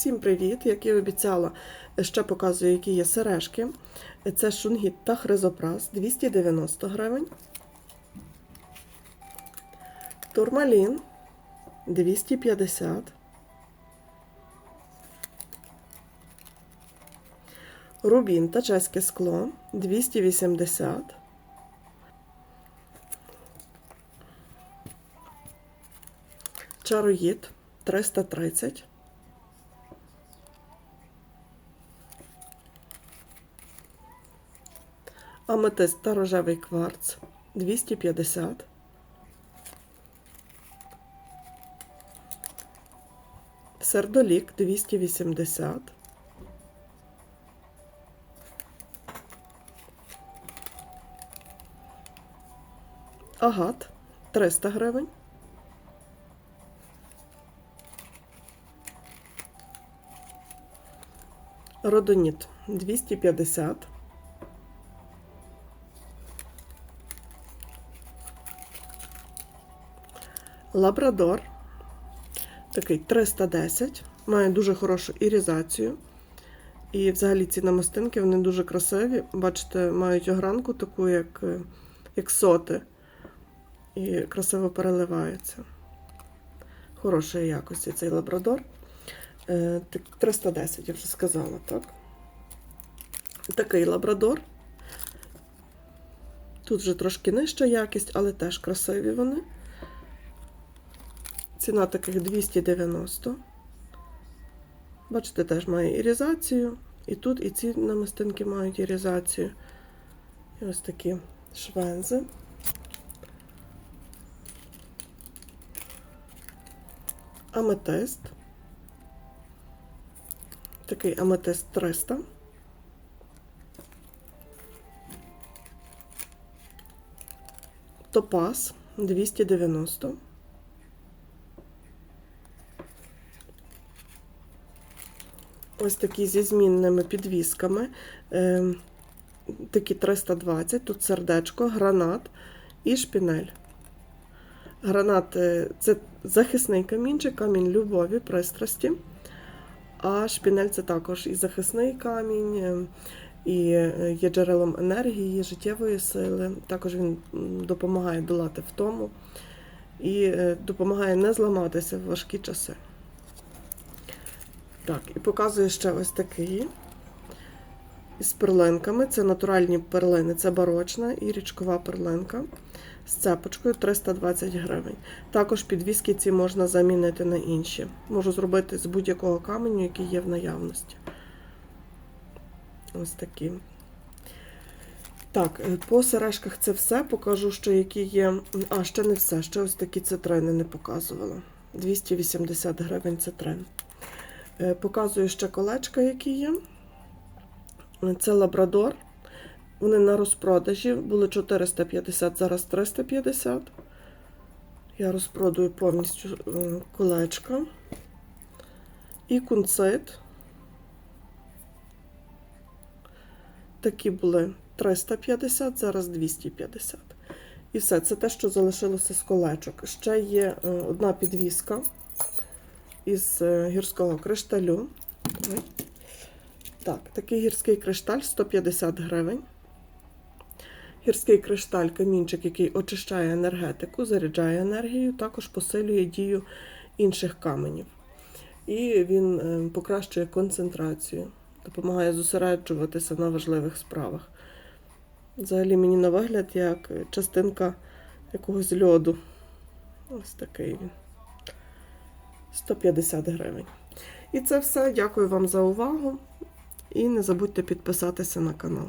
Всім привіт! Як і обіцяла, ще показую, які є сережки. Це шунгіт та хризопрас 290 гривень. Турмалін 250. Рубін та чеське скло 280. Чароїд 330. Аметист та рожевий кварц 250. Сердолік 280. Агат 300 гривень. Родоніт 250. Лабрадор. Такий 310. Має дуже хорошу ірізацію. І взагалі ці намистинки вони дуже красиві. Бачите, мають огранку таку, як, е, як соти. І красиво переливаються. Хорошої якості цей лабрадор. Е, 310, я вже сказала, так? Такий лабрадор. Тут вже трошки нижча якість, але теж красиві вони. Ціна таких 290. Бачите, теж має ірізацію. І тут і ці намистинки мають ірізацію. І ось такі швензи. Аметист. Такий аметист 300. Топаз 290. Ось такі зі змінними підвісками. Е, такі 320, тут сердечко, гранат і шпінель. Гранат е, це захисний камінчик, камінь любові, пристрасті. А шпінель це також і захисний камінь, е, і е, є джерелом енергії, життєвої сили. Також він допомагає долати втому і е, допомагає не зламатися в важкі часи. Так, і показую ще ось такий із перлинками. Це натуральні перлини, це барочна і річкова перлинка з цепочкою 320 гривень. Також підвіски ці можна замінити на інші. Можу зробити з будь-якого каменю, який є в наявності. Ось такі. Так, е, по сережках це все. Покажу, що які є. А, ще не все. Ще ось такі цитрини не показувала. 280 гривень цитрин. Е, Показую ще колечка, які є. Це лабрадор. Вони на розпродажі. Були 450, зараз 350. Я розпродаю повністю е, колечка. І кунцит. Такі були 350, зараз 250. І все, це те, що залишилося з колечок. Ще є е, одна підвіска із е, гірського кришталю. Так, такий гірський кришталь 150 гривень. Гірський кришталь камінчик, який очищає енергетику, заряджає енергію, також посилює дію інших каменів. І він е, покращує концентрацію, допомагає зосереджуватися на важливих справах. Взагалі мені на вигляд як частинка якогось льоду. Ось такий він. 150 гривень. І це все. Дякую вам за увагу. І не забудьте підписатися на канал.